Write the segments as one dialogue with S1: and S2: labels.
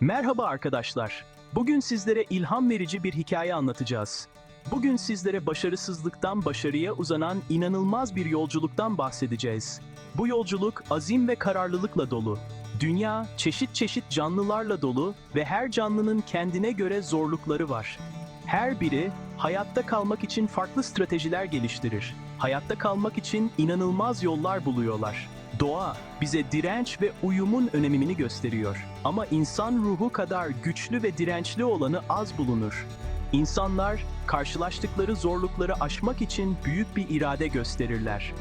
S1: Merhaba arkadaşlar. Bugün sizlere ilham verici bir hikaye anlatacağız. Bugün sizlere başarısızlıktan başarıya uzanan inanılmaz bir yolculuktan bahsedeceğiz. Bu yolculuk azim ve kararlılıkla dolu. Dünya çeşit çeşit canlılarla dolu ve her canlının kendine göre zorlukları var. Her biri hayatta kalmak için farklı stratejiler geliştirir. Hayatta kalmak için inanılmaz yollar buluyorlar. Doğa bize direnç ve uyumun önemini gösteriyor. Ama insan ruhu kadar güçlü ve dirençli olanı az bulunur. İnsanlar karşılaştıkları zorlukları aşmak için büyük bir irade gösterirler.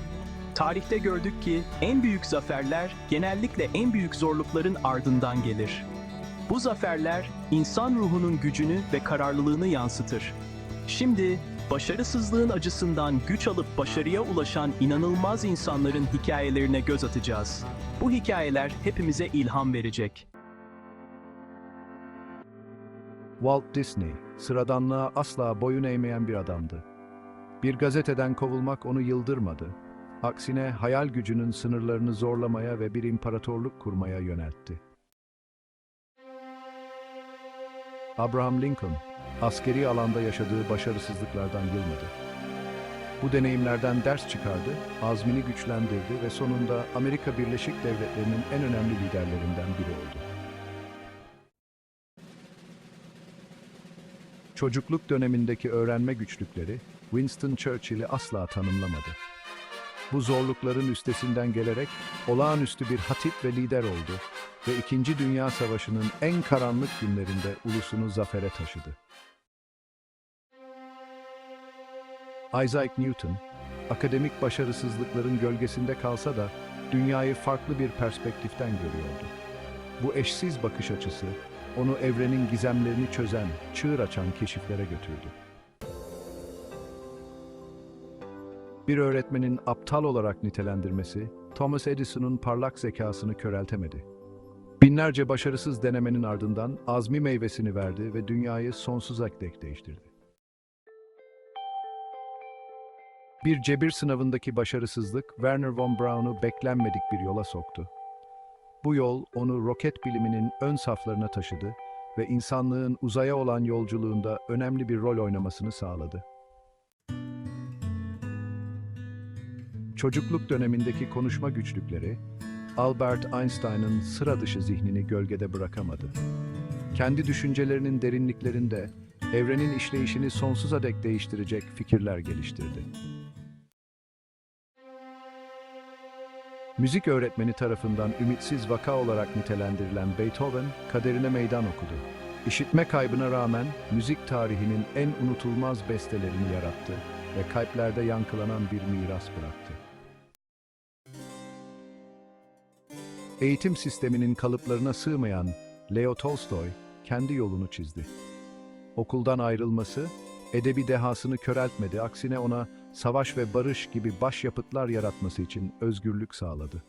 S1: Tarihte gördük ki en büyük zaferler genellikle en büyük zorlukların ardından gelir. Bu zaferler insan ruhunun gücünü ve kararlılığını yansıtır. Şimdi başarısızlığın acısından güç alıp başarıya ulaşan inanılmaz insanların hikayelerine göz atacağız. Bu hikayeler hepimize ilham verecek.
S2: Walt Disney, sıradanlığa asla boyun eğmeyen bir adamdı. Bir gazeteden kovulmak onu yıldırmadı. Aksine hayal gücünün sınırlarını zorlamaya ve bir imparatorluk kurmaya yöneltti. Abraham Lincoln, askeri alanda yaşadığı başarısızlıklardan yılmadı. Bu deneyimlerden ders çıkardı, azmini güçlendirdi ve sonunda Amerika Birleşik Devletleri'nin en önemli liderlerinden biri oldu. Çocukluk dönemindeki öğrenme güçlükleri Winston Churchill'i asla tanımlamadı. Bu zorlukların üstesinden gelerek olağanüstü bir hatip ve lider oldu ve İkinci Dünya Savaşı'nın en karanlık günlerinde ulusunu zafere taşıdı. Isaac Newton, akademik başarısızlıkların gölgesinde kalsa da dünyayı farklı bir perspektiften görüyordu. Bu eşsiz bakış açısı onu evrenin gizemlerini çözen, çığır açan keşiflere götürdü. Bir öğretmenin aptal olarak nitelendirmesi, Thomas Edison'un parlak zekasını köreltemedi. Binlerce başarısız denemenin ardından azmi meyvesini verdi ve dünyayı sonsuza dek değiştirdi. Bir cebir sınavındaki başarısızlık, Werner von Braun'u beklenmedik bir yola soktu. Bu yol onu roket biliminin ön saflarına taşıdı ve insanlığın uzaya olan yolculuğunda önemli bir rol oynamasını sağladı. Çocukluk dönemindeki konuşma güçlükleri, Albert Einstein'ın sıra dışı zihnini gölgede bırakamadı. Kendi düşüncelerinin derinliklerinde evrenin işleyişini sonsuza dek değiştirecek fikirler geliştirdi. Müzik öğretmeni tarafından ümitsiz vaka olarak nitelendirilen Beethoven, kaderine meydan okudu. İşitme kaybına rağmen müzik tarihinin en unutulmaz bestelerini yarattı ve kalplerde yankılanan bir miras bıraktı. Eğitim sisteminin kalıplarına sığmayan Leo Tolstoy kendi yolunu çizdi. Okuldan ayrılması, edebi dehasını köreltmedi, aksine ona savaş ve barış gibi başyapıtlar yaratması için özgürlük sağladı.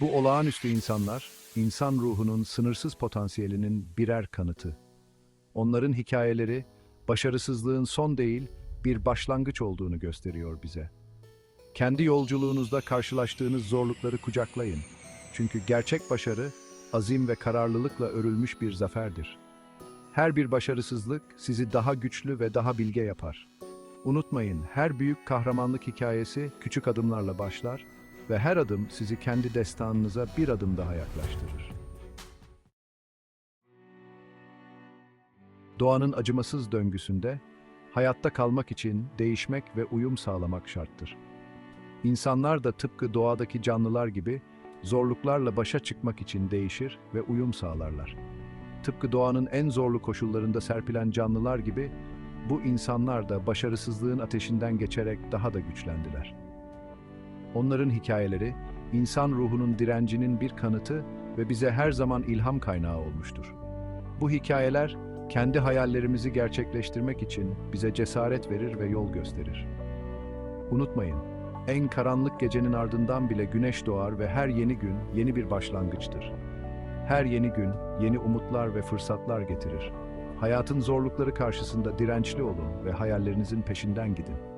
S2: Bu olağanüstü insanlar, insan ruhunun sınırsız potansiyelinin birer kanıtı. Onların hikayeleri, başarısızlığın son değil, bir başlangıç olduğunu gösteriyor bize. Kendi yolculuğunuzda karşılaştığınız zorlukları kucaklayın. Çünkü gerçek başarı, azim ve kararlılıkla örülmüş bir zaferdir. Her bir başarısızlık sizi daha güçlü ve daha bilge yapar. Unutmayın, her büyük kahramanlık hikayesi küçük adımlarla başlar ve her adım sizi kendi destanınıza bir adım daha yaklaştırır. Doğanın acımasız döngüsünde hayatta kalmak için değişmek ve uyum sağlamak şarttır. İnsanlar da tıpkı doğadaki canlılar gibi zorluklarla başa çıkmak için değişir ve uyum sağlarlar. Tıpkı doğanın en zorlu koşullarında serpilen canlılar gibi bu insanlar da başarısızlığın ateşinden geçerek daha da güçlendiler. Onların hikayeleri insan ruhunun direncinin bir kanıtı ve bize her zaman ilham kaynağı olmuştur. Bu hikayeler kendi hayallerimizi gerçekleştirmek için bize cesaret verir ve yol gösterir. Unutmayın, en karanlık gecenin ardından bile güneş doğar ve her yeni gün yeni bir başlangıçtır. Her yeni gün yeni umutlar ve fırsatlar getirir. Hayatın zorlukları karşısında dirençli olun ve hayallerinizin peşinden gidin.